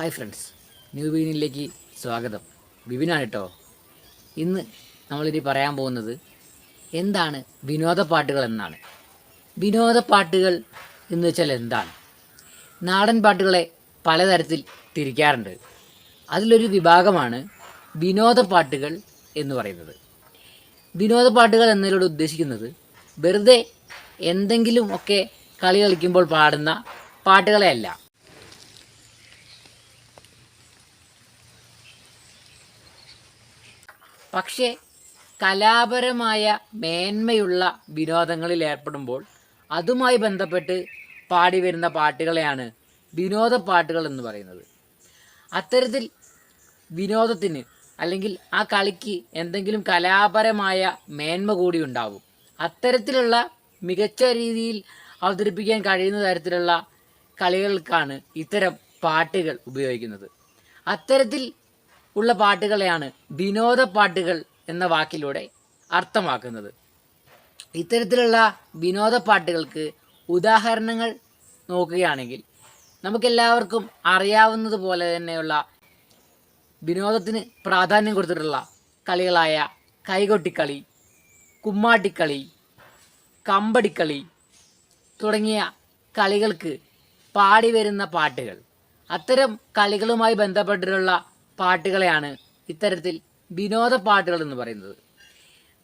Hi friends. New ബീനിലേക്ക് സ്വാഗതം. ബിബിനാണ് കേട്ടോ. ഇന്ന് നമ്മളിനി പറയാൻ പോകുന്നത് എന്താണ് വിനോദ പാട്ടുകൾ എന്നാണ്. വിനോദ പാട്ടുകൾ എന്ന് വെച്ചാൽ എന്താണ്? നാടൻ പാട്ടുകളെ പലതരത്തിൽ തിരിക്കാറുണ്ട്. അതിലൊരു വിഭാഗമാണ് വിനോദ പാട്ടുകൾ എന്ന് പറയുന്നത്. വിനോദ പാട്ടുകൾ എന്നതിലൂടെ ഉദ്ദേശിക്കുന്നത് വെറുതെ എന്തെങ്കിലും ഒക്കെ കളി കളിക്കുമ്പോൾ പാടുന്ന പാട്ടുകളെയല്ല പക്ഷേ കലാപരമായ മേന്മയുള്ള വിനോദങ്ങളിൽ ഏർപ്പെടുമ്പോൾ അതുമായി ബന്ധപ്പെട്ട് പാടി വരുന്ന പാട്ടുകളെയാണ് വിനോദ പാട്ടുകൾ എന്ന് പറയുന്നത്. അത്തരത്തിൽ വിനോദത്തിന് അല്ലെങ്കിൽ ആ കളിക്ക് എന്തെങ്കിലും കലാപരമായ മേന്മ കൂടി ഉണ്ടാവും. അത്തരത്തിലുള്ള മികച്ച രീതിയിൽ അവതരിപ്പിക്കാൻ കഴിയുന്ന തരത്തിലുള്ള കളികൾക്കാണ് ഇത്തരം പാട്ടുകൾ ഉപയോഗിക്കുന്നത്. അത്തരത്തിൽ ഉള്ള പാട്ടുകളെയാണ് വിനോദ പാട്ടുകൾ എന്ന വാക്കിലൂടെ അർത്ഥമാക്കുന്നത്. ഇത്തരത്തിലുള്ള വിനോദ പാട്ടുകൾക്ക് ഉദാഹരണങ്ങൾ നോക്കുകയാണെങ്കിൽ നമുക്കെല്ലാവർക്കും അറിയാവുന്നത് പോലെ തന്നെയുള്ള വിനോദത്തിന് പ്രാധാന്യം കൊടുത്തിട്ടുള്ള കളികളായ കൈകൊട്ടിക്കളി കുമ്മാട്ടിക്കളി കമ്പടിക്കളി തുടങ്ങിയ കളികൾക്ക് പാടി വരുന്ന പാട്ടുകൾ. അത്തരം കളികളുമായി ബന്ധപ്പെട്ടിട്ടുള്ള പാട്ടുകളെയാണ് ഇത്തരത്തിൽ വിനോദ പാട്ടുകൾ എന്ന് പറയുന്നത്.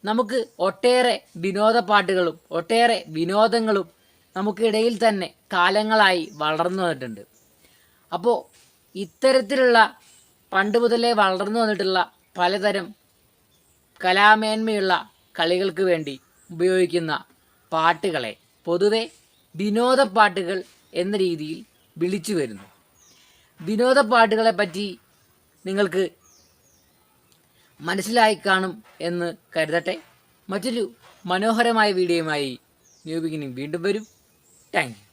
നമുക്ക് ഒട്ടേറെ വിനോദ പാട്ടുകളും ഒട്ടേറെ വിനോദങ്ങളും നമുക്കിടയിൽ തന്നെ കാലങ്ങളായി വളർന്നു വന്നിട്ടുണ്ട്. അപ്പോൾ ഇത്തരത്തിലുള്ള പണ്ട് മുതലേ വളർന്നു വന്നിട്ടുള്ള പലതരം കലാമേന്മയുള്ള കളികൾക്ക് വേണ്ടി ഉപയോഗിക്കുന്ന പാട്ടുകളെ പൊതുവെ വിനോദ പാട്ടുകൾ എന്ന രീതിയിൽ വിളിച്ചു വരുന്നു. വിനോദ പാട്ടുകളെ പറ്റി നിങ്ങൾക്ക് മനസ്സിലായി കാണും എന്ന് കരുതട്ടെ. മറ്റൊരു മനോഹരമായ വീഡിയോയുമായി ന്യൂ ബിഗിനിങ് വീണ്ടും വരും. താങ്ക്